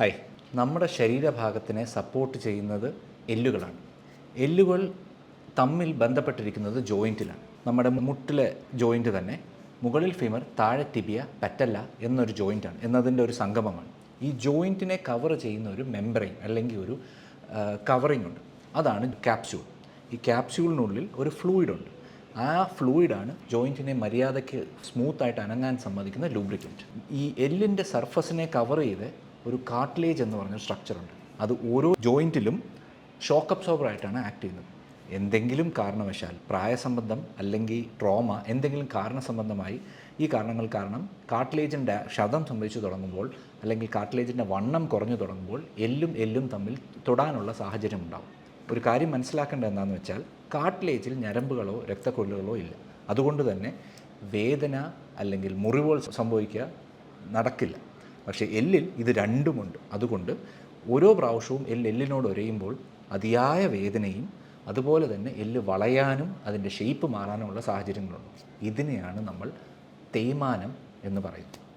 Hi നമ്മുടെ ശരീരഭാഗത്തിനെ support ചെയ്യുന്നത് എല്ലുകളാണ്. എല്ലുകൾ തമ്മിൽ ബന്ധപ്പെട്ടിരിക്കുന്നത് ജോയിന്റിലാണ് നമ്മുടെ മുട്ടിലെ ജോയിന്റ് തന്നെ മുകളിൽ ഫിമർ താഴെ ടിബിയ പറ്റല്ല എന്നൊരു ജോയിന്റാണ് എന്നതിന്റെ ഒരു സംഗമമാണ്. ഈ ജോയിന്റിനെ കവർ ചെയ്യുന്ന ഒരു മെമ്പറൈൻ അല്ലെങ്കിൽ ഒരു കവറിംഗ് ഉണ്ട്. അതാണ് ക്യാപ്സ്യൂൾ ഈ ക്യാപ്സ്യൂളിനുള്ളിൽ ഒരു ഫ്ലൂയിഡ് ഉണ്ട്. ആ ഫ്ലൂയിഡാണ് ജോയിന്റിനെ മര്യാദയ്ക്ക് സ്മൂത്തായിട്ട് അനങ്ങാൻ സമ്മതിക്കുന്ന ലൂബ്രിക്കന്റ് ഈ എല്ലിന്റെ സർഫസിനെ കവർ ചെയ്ത് ഒരു കാർട്ടിലേജ് എന്ന് പറഞ്ഞ സ്ട്രക്ചറുണ്ട് അത് ഓരോ ജോയിന്റിലും ഷോക്ക് അബ്സോർബറായിട്ടാണ് ആക്ട് ചെയ്യുന്നത്. എന്തെങ്കിലും കാരണവശാൽ പ്രായസംബന്ധം അല്ലെങ്കിൽ ട്രോമ എന്തെങ്കിലും കാരണസംബന്ധമായി ഈ കാരണങ്ങൾ കാരണം കാർട്ടിലേജിന്റെ ക്ഷതം സംഭവിച്ചു തുടങ്ങുമ്പോൾ അല്ലെങ്കിൽ കാർട്ടിലേജിന്റെ വണ്ണം കുറഞ്ഞു തുടങ്ങുമ്പോൾ എല്ലും എല്ലും തമ്മിൽ തൊടാനുള്ള സാഹചര്യം ഉണ്ടാകും ഒരു കാര്യം മനസ്സിലാക്കേണ്ടത് എന്താണെന്ന് വെച്ചാൽ കാർട്ടിലേജിൽ ഞരമ്പുകളോ രക്തക്കൊല്ലുകളോ ഇല്ല. അതുകൊണ്ട് തന്നെ വേദന അല്ലെങ്കിൽ മുറിവുകൾ സംഭവിക്കുക നടക്കില്ല. പക്ഷേ എല്ലിൽ ഇത് രണ്ടുമുണ്ട്. അതുകൊണ്ട് ഓരോ പ്രാവശ്യവും എല്ല് എല്ലിനോട് ഒരയുമ്പോൾ അതിയായ വേദനയും അതുപോലെ തന്നെ എല്ല് വളയാനും അതിന്റെ ഷേപ്പ് മാറാനുമുള്ള സാഹചര്യങ്ങളുണ്ട്. ഇതിനെയാണ് നമ്മൾ തേയ്മാനം എന്ന് പറയുന്നത്.